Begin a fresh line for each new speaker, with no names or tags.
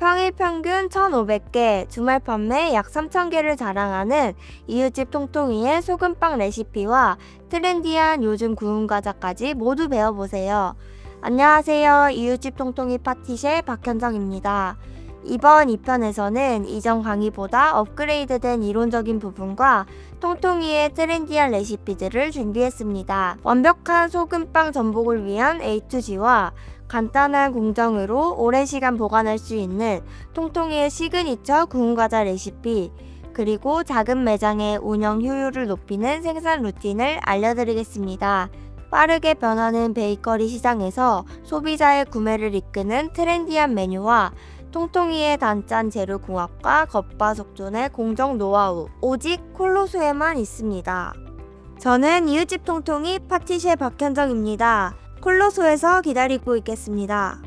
평일 평균 1,500개, 주말 판매 약 3,000개를 자랑하는 이웃집 통통이의 소금빵 레시피와 트렌디한 요즘 구운 과자까지 모두 배워보세요. 안녕하세요. 이웃집 통통이 파티셰 박현정입니다. 이번 2편에서는 이전 강의보다 업그레이드된 이론적인 부분과 통통이의 트렌디한 레시피들을 준비했습니다. 완벽한 소금빵 전복을 위한 A2G와 간단한 공정으로 오랜 시간 보관할 수 있는 통통이의 시그니처 구운 과자 레시피 그리고 작은 매장의 운영 효율을 높이는 생산 루틴을 알려드리겠습니다. 빠르게 변하는 베이커리 시장에서 소비자의 구매를 이끄는 트렌디한 메뉴와 통통이의 단짠 재료 궁합과 겉바속존의 공정 노하우 오직 콜로소에만 있습니다. 저는 이웃집 통통이 파티셰 박현정입니다. 콜로소에서 기다리고 있겠습니다.